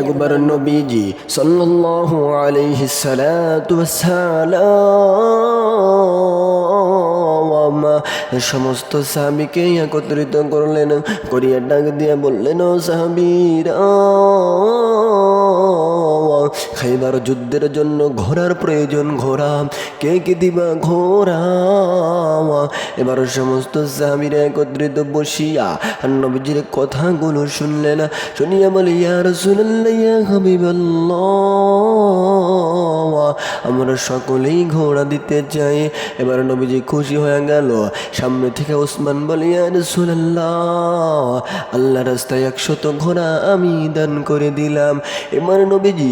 একবার নবীজি সাল্লাল্লাহু আলাইহি সালাতু ওয়াসসালাম সমস্ত সাহাবীকে একত্রিত করলেন, করিয়া ডাক দিয়ে বললেন সাহাবীরা খাইবার যুদ্ধের জন্য ঘোড়ার প্রয়োজন, ঘোড়া, কে কে দিবা ঘোড়া? এবার সমস্ত সাহাবীরা একত্রিত বসিয়া নবীজির কথাগুলো শুনলেন, শুনিয়া বলে রাসূলুল্লাহ ইয়া হাবিবাল্লাহ। আমরা সকলেই ঘোড়া দিতে চাই। এবার নবীজি খুশি হয়ে গেল। সামনে থেকে ওসমান বলে, ইয়া রাসূলুল্লাহ, আল্লাহ রাস্তায় একশত ঘোড়া আমি দান করে দিলাম। এবার নবীজি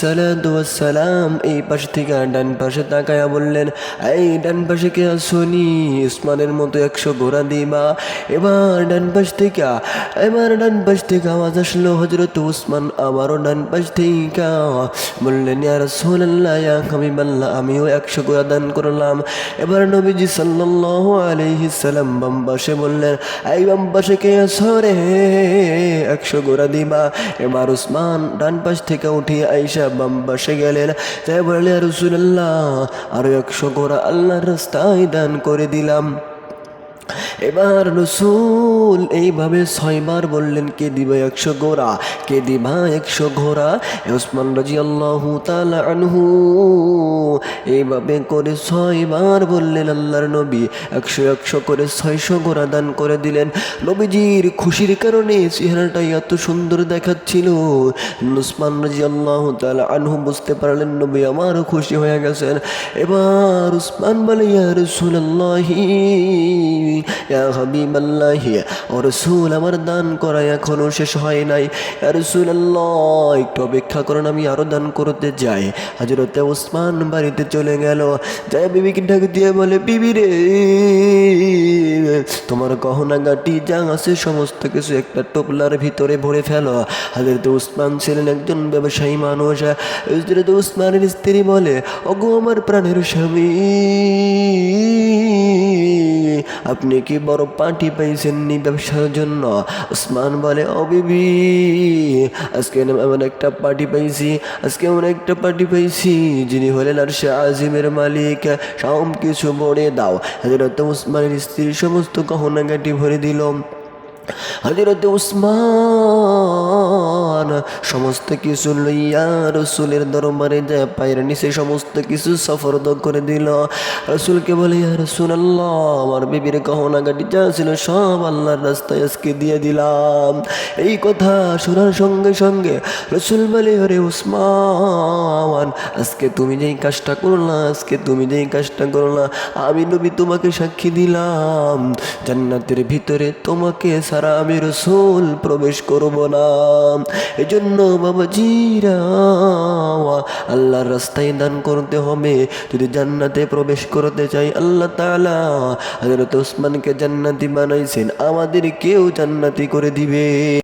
সালাতু ওয়াসসালাম এই পাশ থেকে ডান পাশে তাকায়া বললেন এই ডান পাশে কে আসনি উসমানের মতো একশো ঘোড়া দিবা এবার ডান পাশ থেকে, এবার ডান পাশ থেকে আওয়াজ আসলো হজরত উসমান আবারও ডান পাশ থেকে। বললেন ইয়া রাসূলুল্লাহ, ইয়া হাবিবাল্লাহ, আমিও একশো ঘোড়া দান করলাম। এবার নবীজি সাল্লাল্লাহু আলাইহি সাল্লাম বাম পাশে বললেন এই বাম পাশে কে সরে একশো ঘোড়া দিবা এবার উসমান ডান পাশ থেকে উঠে আইসা বাম পাশে গেলেন। তাই বললে রসুল্লাহ আরও একশো ঘোড়া আল্লাহর রাস্তায় দান করে দিলাম। এবার রসুল এইভাবে ছয়বার বললেন, কে দিবা একশো ঘোড়া কে দিবা একশো ঘোড়া? ওসমান রাজি আল্লাহ আনহু এইভাবে করে ছয়বার বললেন, আল্লাহর নবী একশো একশো করে ছয়শো ঘোড়া দান করে দিলেন। নবীজির খুশির কারণে চেহারাটাই এত সুন্দর দেখাচ্ছিল। উসমান রাজি আল্লাহ তালা আনহু বুঝতে পারলেন, নবী আমারও খুশি হয়ে গেছেন। এবার উসমান বলে, ইয়া রসুল্লাহি ইয়া হাবিবাল্লাহি ও রসুল আমার দান করা এখনও শেষ হয় নাই। ইয়া রসুলাল্লাহ, একটু অপেক্ষা করুন, আমি আরও দান করতে যাই। হাজরতে ওসমান বাড়িতে চলে গেল। যাই বিবিকে ডাক দিয়ে বলে, বিবি রে, তোমার গহনা গাটি যা আছে সমস্ত কিছু একটা টোপলার ভিতরে ভরে ফেলো। হাজরতে উসমান ছিলেন একজন ব্যবসায়ী মানুষ। হজরত উসমানের স্ত্রী বলে, ওগো, আমার প্রাণের স্বামী আপনি কি বড় পার্টি পাইছেন নি ব্যবসার জন্য? ওসমান বলে, ও বিবি, আজকে এমন একটা পার্টি পাইছি আজকে এমন একটা পার্টি পাইছি যিনি হলেন আর সে আজিমের মালিক। সব কিছু ভরে দাও। তো উসমানের স্ত্রীর সমস্ত গহনাগাটি ভরে দিল। হজরত উসমান, সমস্ত কিছু লইয়া রসুলের দরবারে যায়, পায়ের নিচে সমস্ত কিছু সফরদ করে দিল। রসুলকে বলে রসুল আল্লাহ আমার বিবির গহনা গাড়ি যা ছিল সব আল্লাহর রাস্তায় আজকে দিয়ে দিলাম। এই কথা শোনার সঙ্গে সঙ্গে রসুল বলে হরে উসমান আজকে তুমি যেই কাজটা করলা আজকে তুমি যেই কাজটা করলা আমি নবী তোমাকে সাক্ষী দিলাম। জান্নাতের ভিতরে তোমাকে সারা আমি রসুল প্রবেশ করব না। এজন্য বাবা জিরা আল্লাহর রাস্তায় দান করতে হবে। যদি জান্নাতে প্রবেশ করতে চাই, আল্লাহ তাআলা হযরত ওসমানকে জান্নাতি বানাইছেন, আমাদের কেউ জান্নাতি করে দিবে।